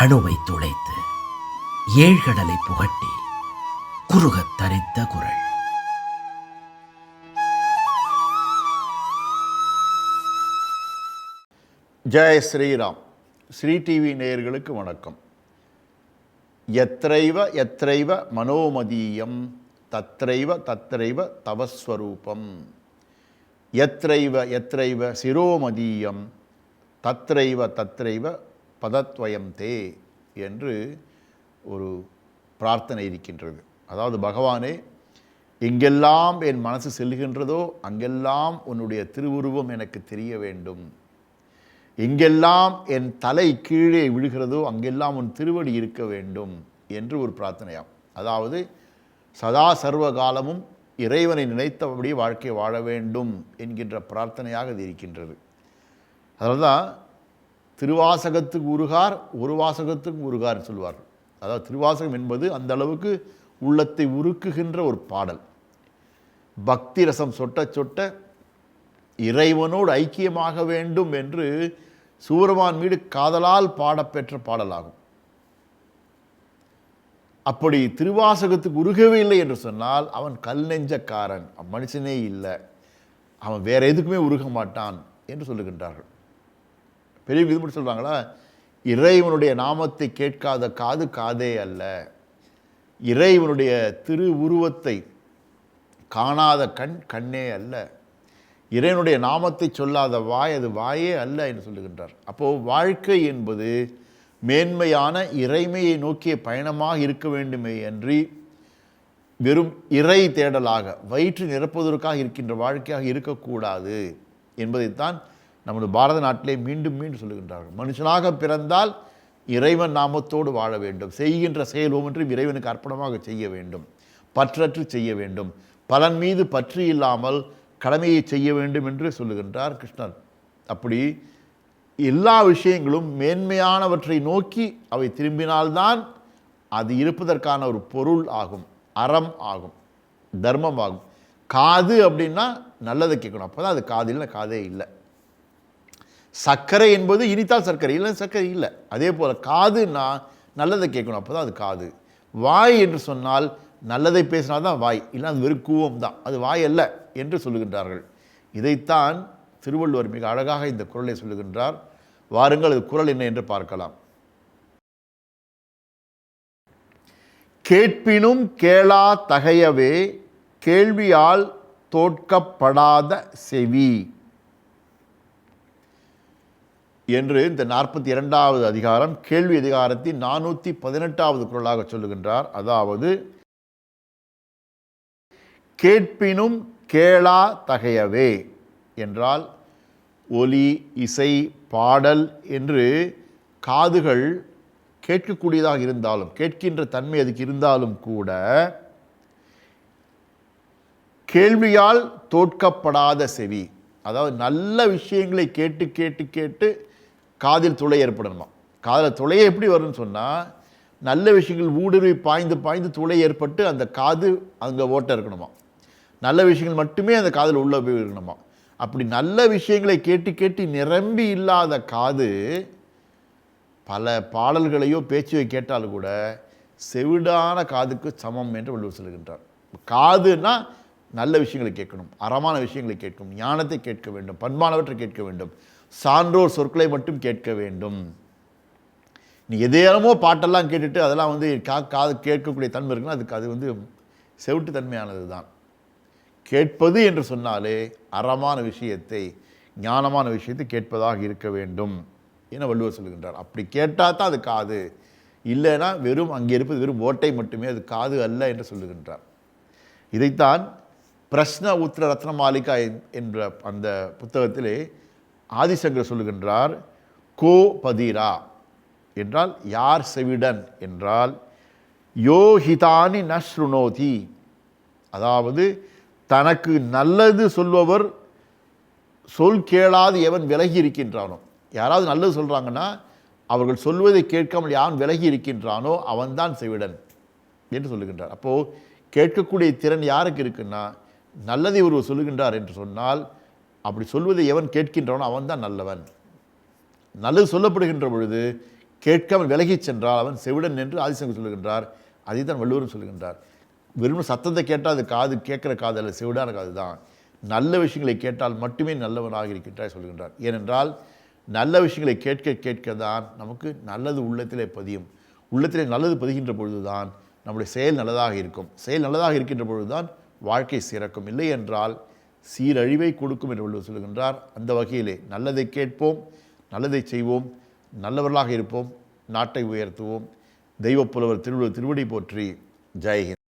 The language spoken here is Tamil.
அணுவை துளைத்து ஏழ்கடலை புகட்டி குறுகத் தரித்த குரல். ஜெய் ஸ்ரீராம். ஸ்ரீ டிவி நேயர்களுக்கு வணக்கம். எத்திரைவ எத்திரைவ மனோமதீயம் தத்ரைவ தத்ரைவ தவஸ்வரூபம். எத்ரைவ எத்ரைவ சிரோமதீயம் தத்ரைவ தத்ரைவ பதத்வயம் தே என்று ஒரு பிரார்த்தனை இருக்கின்றது. அதாவது பகவானே எங்கெல்லாம் என் மனசு செல்கின்றதோ அங்கெல்லாம் உன்னுடைய திருவுருவம் எனக்கு தெரிய வேண்டும். எங்கெல்லாம் என் தலை கீழே விழுகிறதோ அங்கெல்லாம் உன் திருவடி இருக்க வேண்டும் என்று ஒரு பிரார்த்தனையாம். அதாவது சதா சர்வ காலமும் இறைவனை நினைத்தபடி வாழ்க்கை வாழ வேண்டும் என்கின்ற பிரார்த்தனையாக இது இருக்கின்றது. அதனால்தான் திருவாசகத்துக்கு உருகார் ஒரு வாசகத்துக்கு உருகார் சொல்லுவார்கள் அதாவது திருவாசகம் என்பது அந்த அளவுக்கு உள்ளத்தை உருக்குகின்ற ஒரு பாடல். பக்தி ரசம் சொட்ட சொட்ட இறைவனோடு ஐக்கியமாக வேண்டும் என்று சூரமான் மீது காதலால் பாடப்பெற்ற பாடலாகும். அப்படி திருவாசகத்துக்கு உருகவே இல்லை என்று சொன்னால் அவன் கல் நெஞ்சக்காரன் மனுஷனே இல்லை. அவன் வேற எதுக்குமே உருக மாட்டான் என்று சொல்லுகின்றார்கள். பெரிய இது சொல்கிறாங்களா இறைவனுடைய நாமத்தை கேட்காத காது காதே அல்ல. இறைவனுடைய திரு உருவத்தை காணாத கண் கண்ணே அல்ல. இறைவனுடைய நாமத்தை சொல்லாத வாய் அது வாயே அல்ல என்று சொல்லுகின்றார். அப்போது வாழ்க்கை என்பது மேன்மையான இறைமையை நோக்கிய பயணமாக இருக்க வேண்டுமே அன்றி வெறும் இறை தேடலாக வயிற்று நிரப்புவதற்காக இருக்கின்ற வாழ்க்கையாக இருக்கக்கூடாது என்பதைத்தான் நமது பாரத நாட்டிலே மீண்டும் மீண்டும் சொல்லுகின்றார்கள். மனுஷனாக பிறந்தால் இறைவன் நாமத்தோடு வாழ வேண்டும். செய்கின்ற செயல் ஒவ்வொன்றும் இறைவனுக்கு அர்ப்பணமாக செய்ய வேண்டும். பற்றற்று செய்ய வேண்டும். பலன் மீது பற்று இல்லாமல் கடமையை செய்ய வேண்டும் என்று சொல்லுகின்றார் கிருஷ்ணர். அப்படி எல்லா விஷயங்களும் மேன்மையானவற்றை நோக்கி அவை திரும்பினால்தான் அது இருப்பதற்கான ஒரு பொருள் ஆகும். அறம் ஆகும். தர்மம் ஆகும். காது அப்படின்னா நல்லதை கேட்கணும். அப்போ தான் அது காது காதே இல்லை. சர்க்கரை என்பது இனித்தால் சர்க்கரை இல்லை சர்க்கரை இல்லை. அதே போல் காதுன்னா நல்லதை கேட்கணும் அப்போ தான் அது காது. வாய் என்று சொன்னால் நல்லதை பேசினா தான் வாய் இல்லை அது வெறும் கூவம் தான். அது வாய் அல்ல என்று சொல்லுகின்றார்கள். இதைத்தான் திருவள்ளுவர் மிக அழகாக இந்த குரலை சொல்லுகின்றார். வாருங்கள் அது குரல் என்ன என்று பார்க்கலாம். கேட்பினும் கேளா தகையவே கேள்வியால் தோற்கப்படாத செவி. என்று இந்த நாற்பத்தி இரண்டாவது அதிகாரம் கேள்வி அதிகாரத்தின் நானூற்றி பதினெட்டாவது குரலாக சொல்லுகின்றார். அதாவது கேட்பினும் கேளா தகையவே என்றால் ஒலி இசை பாடல் என்று காதுகள் கேட்கக்கூடியதாக இருந்தாலும் கேட்கின்ற தன்மை அதுக்கு இருந்தாலும் கூட கேள்வியால் தோற்கப்படாத செவி அதாவது நல்ல விஷயங்களை கேட்டு கேட்டு கேட்டு காதில் துளை ஏற்படணுமா? காதில் துளையை எப்படி வரும்னு சொன்னால் நல்ல விஷயங்கள் ஊடுருவி பாய்ந்து பாய்ந்து துளை ஏற்பட்டு அந்த காது அங்கே ஓட்ட இருக்கணுமா? நல்ல விஷயங்கள் மட்டுமே அந்த காதில் உள்ளே போய் இருக்கணுமா? அப்படி நல்ல விஷயங்களை கேட்டு கேட்டு நிரம்பி இல்லாத காது பல பாடல்களையோ பேச்சையோ கேட்டாலும் கூட செவிடான காதுக்கு சமம் என்று வள்ளுவர் சொல்கின்றார். காதுன்னா நல்ல விஷயங்களை கேட்கணும் அறமான விஷயங்களை கேட்கும் ஞானத்தை கேட்க வேண்டும் பண்பானவற்றை கேட்க வேண்டும். சான்றோர் சொற்களை மட்டும் கேட்க வேண்டும். நீ எதேனமோ பாட்டெல்லாம் கேட்டுட்டு அதெல்லாம் வந்து கா காது கேட்கக்கூடிய தன்மை இருக்குன்னா அதுக்கு அது வந்து செவிட்டு தன்மையானது தான். கேட்பது என்று சொன்னாலே அறமான விஷயத்தை ஞானமான விஷயத்தை கேட்பதாக இருக்க வேண்டும் என வள்ளுவர் சொல்லுகின்றார். அப்படி கேட்டால் தான் அது காது. இல்லைன்னா வெறும் அங்கே இருப்பது வெறும் ஓட்டை மட்டுமே அது காது அல்ல என்று சொல்லுகின்றார். இதைத்தான் பிரஸ்ன உத்திர ரத்ன மாளிகா என்ற அந்த புத்தகத்திலே ஆதிசங்கர் சொல்லுகின்றார் கோ பதிரா என்றால் யார் செவிடன் என்றால் யோஹிதானி நஸ்ருணோதி அதாவது தனக்கு நல்லது சொல்பவர் சொல் கேளாது எவன் விலகி இருக்கின்றானோ. யாராவது நல்லது சொல்கிறாங்கன்னா அவர்கள் சொல்வதை கேட்காமல் யான் விலகி இருக்கின்றானோ அவன்தான் செவிடன் என்று சொல்லுகின்றார். அப்போது கேட்கக்கூடிய திறன் யாருக்கு இருக்குன்னா நல்லதை ஒருவர் சொல்லுகின்றார் என்று சொன்னால் அப்படி சொல்வதை எவன் கேட்கின்றனோ அவன் தான் நல்லவன். நல்லது சொல்லப்படுகின்ற பொழுது கேட்காமல் விலகிச் சென்றால் அவன் செவிடன் என்று ஆதிசங்கர் சொல்லுகின்றார். அதை தான் வள்ளுவரும் சொல்லுகின்றார். வெறும் சத்தத்தை கேட்டால் அது காது கேட்குற காது அல்ல செவிடான காது தான். நல்ல விஷயங்களை கேட்டால் மட்டுமே நல்லவனாக இருக்கின்றாய் சொல்கின்றார் ஏனென்றால் நல்ல விஷயங்களை கேட்க கேட்க தான் நமக்கு நல்லது உள்ளத்திலே பதியும். உள்ளத்திலே நல்லது பதிகின்ற பொழுது தான் நம்முடைய செயல் நல்லதாக இருக்கும். செயல் நல்லதாக இருக்கின்ற பொழுது தான் வாழ்க்கை சிறக்கும். இல்லை என்றால் சீரழிவை கொடுக்கும் என்று வள்ளுவர் சொல்லுகின்றார். அந்த வகையிலே நல்லதை கேட்போம் நல்லதை செய்வோம் நல்லவர்களாக இருப்போம் நாட்டை உயர்த்துவோம். தெய்வப்புலவர் திருவள்ளுவர் திருவடி போற்றி. ஜெயஹிந்த்